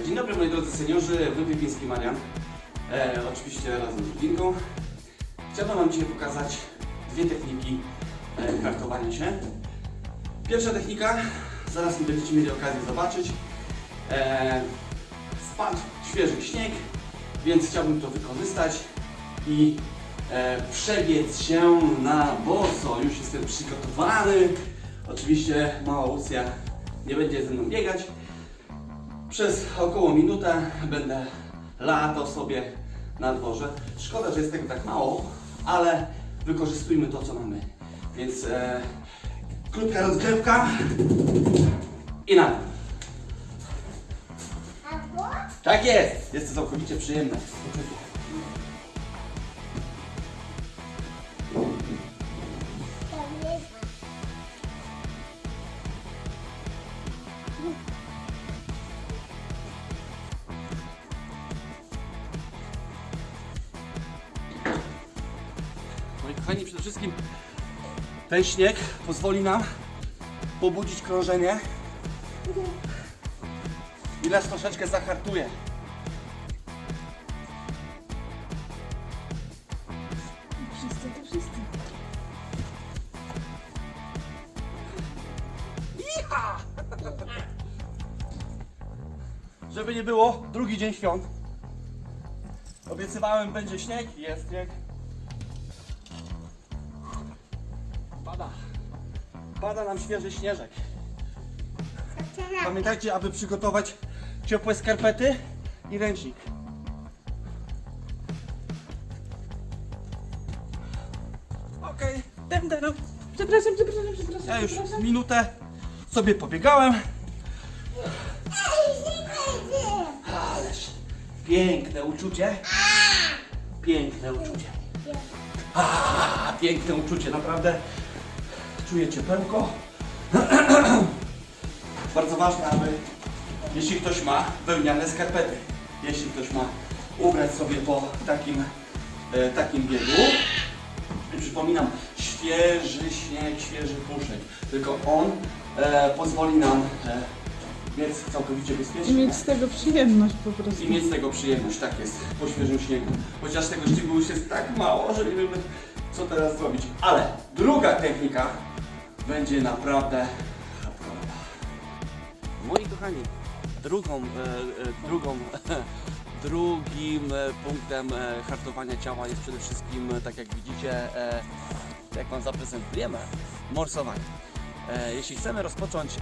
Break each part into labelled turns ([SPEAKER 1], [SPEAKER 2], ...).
[SPEAKER 1] Dzień dobry moi drodzy seniorzy, Wypipiński Marian. E, oczywiście razem z Ludinką. Chciałbym Wam dzisiaj pokazać dwie techniki e, kartowania się. Pierwsza technika, zaraz będziecie mieli okazję zobaczyć. E, spadł świeży śnieg, więc chciałbym to wykorzystać i e, przebiec się na boso. Już jestem przygotowany. Oczywiście mała Lucja nie będzie ze mną biegać. Przez około minutę będę latał sobie na dworze. Szkoda, że jest tego tak mało, ale wykorzystujmy to, co mamy. Więc e, krótka rozgrzewka i na. Tak jest! Jest to całkowicie przyjemne. Kochani, przede wszystkim ten śnieg pozwoli nam pobudzić krążenie i nas troszeczkę zahartuje.
[SPEAKER 2] Wszyscy to wszyscy.
[SPEAKER 1] Żeby nie było, drugi dzień świąt. Obiecywałem, będzie śnieg, jest śnieg. Pada nam świeży śnieżek. Pamiętajcie, aby przygotować ciepłe skarpety i ręcznik. Okej,
[SPEAKER 2] Będę, no. Przepraszam, przepraszam, przepraszam.
[SPEAKER 1] ja już
[SPEAKER 2] przepraszam.
[SPEAKER 1] minutę sobie pobiegałem. Ależ piękne uczucie. Piękne uczucie. A, piękne uczucie, naprawdę. Czuję ciepełko. Bardzo ważne, aby jeśli ktoś ma wełniane skarpety, jeśli ktoś ma ubrać sobie po takim, e, takim biegu, i przypominam, świeży śnieg, świeży puszek. Tylko on e, pozwoli nam e, biec całkowicie
[SPEAKER 2] I
[SPEAKER 1] bezpiecznie.
[SPEAKER 2] mieć z tego przyjemność po prostu.
[SPEAKER 1] I mieć z tego przyjemność, tak jest, po świeżym śniegu. Chociaż tego śniegu już jest tak mało, że nie wiemy, co teraz zrobić. Ale druga technika będzie naprawdę. Moi kochani, drugą, e, e, drugą, drugim e, punktem hartowania ciała jest przede wszystkim, tak jak widzicie, jak Wam zaprezentujemy, morsowanie. Jeśli chcemy rozpocząć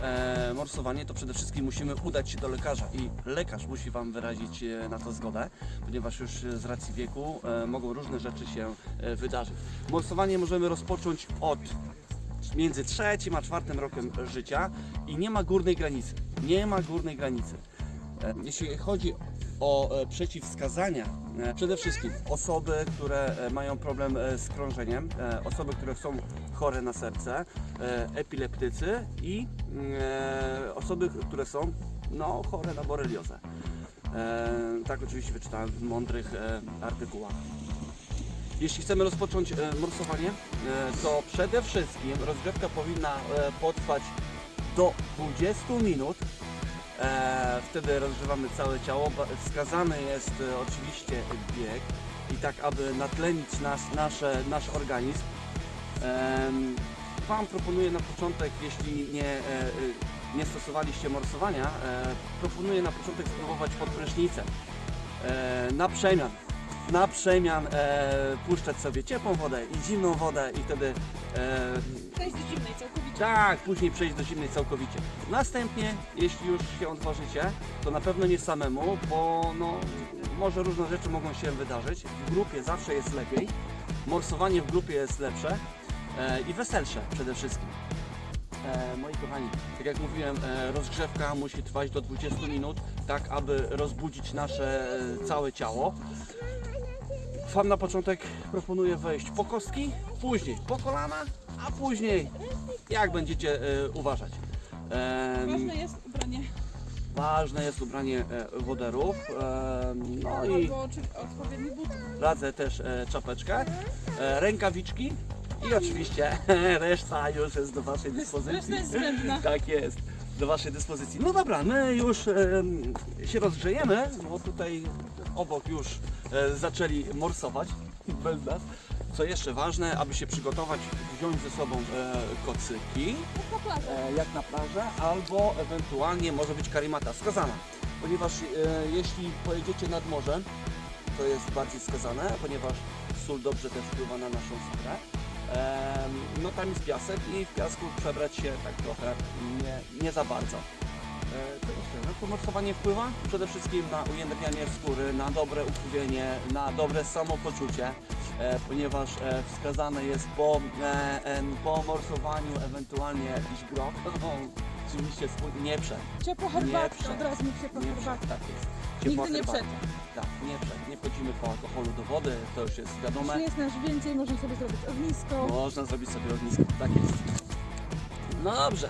[SPEAKER 1] morsowanie, to przede wszystkim musimy udać się do lekarza i lekarz musi Wam wyrazić na to zgodę, ponieważ już z racji wieku mogą różne rzeczy się wydarzyć. Morsowanie możemy rozpocząć od między trzecim a czwartym rokiem życia i nie ma górnej granicy. Nie ma górnej granicy. E, Jeśli chodzi o e, przeciwwskazania, e, przede wszystkim osoby, które mają problem z krążeniem, osoby, które są chore na serce, epileptycy i osoby, które są no, chore na boreliozę. Tak oczywiście wyczytałem w mądrych artykułach. Jeśli chcemy rozpocząć e, morsowanie, e, to przede wszystkim rozgrzewka powinna e, potrwać do 20 minut. Wtedy rozgrzewamy całe ciało. Wskazany jest oczywiście bieg i tak, aby natlenić nas, nasze, nasz organizm. Wam proponuję na początek, jeśli nie, nie stosowaliście morsowania, proponuję na początek spróbować pod prysznicem. Na przemian na przemian e, puszczać sobie ciepłą wodę i zimną wodę i wtedy e,
[SPEAKER 2] Przejść do zimnej całkowicie.
[SPEAKER 1] tak, później przejść do zimnej całkowicie. Następnie, jeśli już się odważycie, to na pewno nie samemu, bo no, może różne rzeczy mogą się wydarzyć. W grupie zawsze jest lepiej, morsowanie w grupie jest lepsze e, i weselsze przede wszystkim. E, moi kochani, tak jak mówiłem, e, rozgrzewka musi trwać do 20 minut, tak aby rozbudzić nasze e, całe ciało. Wam na początek proponuję wejść po kostki, później po kolana, a później jak będziecie e, uważać. Em,
[SPEAKER 2] Ważne jest ubranie
[SPEAKER 1] ważne jest ubranie e, woderów. em, no i
[SPEAKER 2] albo czy odpowiedni but.
[SPEAKER 1] radzę też e, czapeczkę, e, rękawiczki i oczywiście reszta już jest do Waszej
[SPEAKER 2] Reszta
[SPEAKER 1] dyspozycji.
[SPEAKER 2] jest zbędna.
[SPEAKER 1] Tak jest. Do Waszej dyspozycji. No dobra, my już em, się rozgrzejemy, bo tutaj obok już e, zaczęli morsować bez. Co jeszcze ważne, aby się przygotować, wziąć ze sobą e, kocyki,
[SPEAKER 2] Na plażę.
[SPEAKER 1] e, jak na plażę, albo ewentualnie może być karimata skazana. Ponieważ e, jeśli pojedziecie nad morzem, to jest bardziej skazane, ponieważ sól dobrze też wpływa na naszą skórę. No tam jest piasek i w piasku przebrać się tak trochę nie, nie za bardzo. E? No, to morsowanie wpływa przede wszystkim na ujędrnianie skóry, na dobre ukrwienie, na dobre samopoczucie, e, ponieważ e, wskazane jest po, po morsowaniu ewentualnie jakiś grog. No, oczywiście nie przed.
[SPEAKER 2] Herbatka,
[SPEAKER 1] przed.
[SPEAKER 2] od razu mi
[SPEAKER 1] Nie przed,
[SPEAKER 2] herbatka.
[SPEAKER 1] tak jest.
[SPEAKER 2] Nigdy nie
[SPEAKER 1] herbata. Tak, nie przed. Nie wchodzimy po alkoholu do wody, to już jest wiadome.
[SPEAKER 2] Jeśli jest nas więcej, można sobie zrobić ognisko.
[SPEAKER 1] Można zrobić sobie ognisko, tak jest. No dobrze.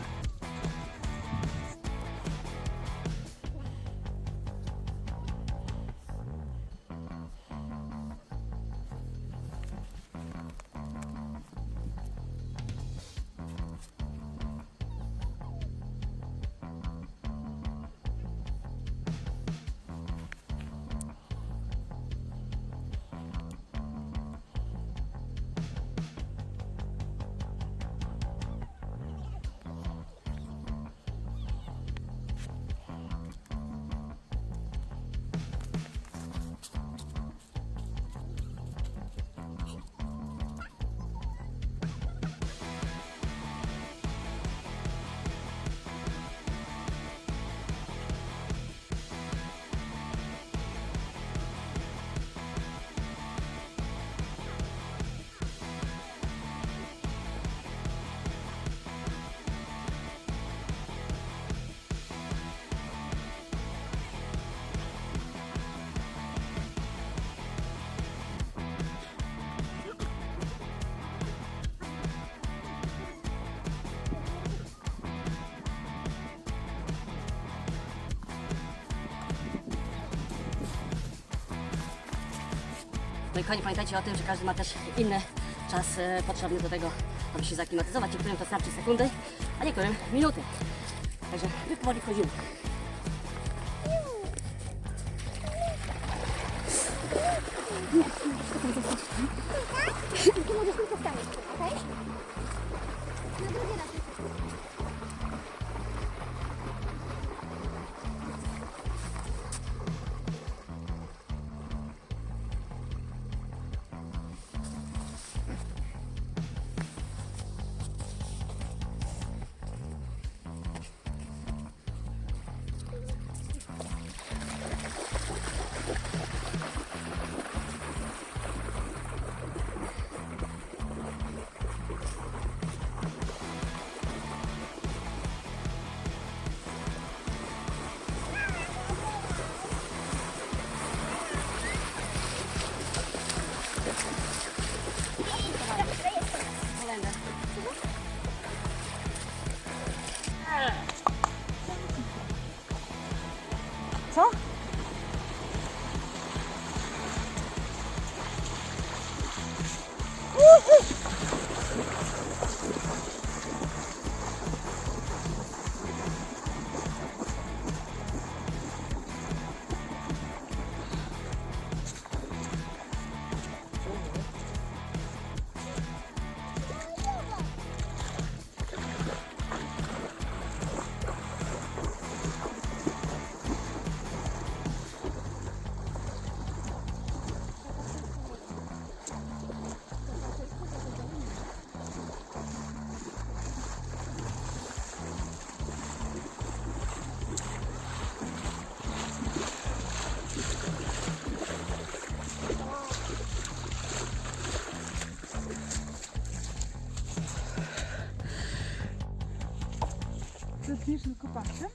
[SPEAKER 3] No i kochani, pamiętajcie o tym, że każdy ma też inny czas e, potrzebny do tego, aby się zaklimatyzować. Niektórym to starczy sekundy, a niektórym minuty. Także my powoli wchodzimy.
[SPEAKER 4] Ty możesz tylko stanąć, okej? Na drugi raz.
[SPEAKER 3] Kolędę.
[SPEAKER 2] тут ніжно копати.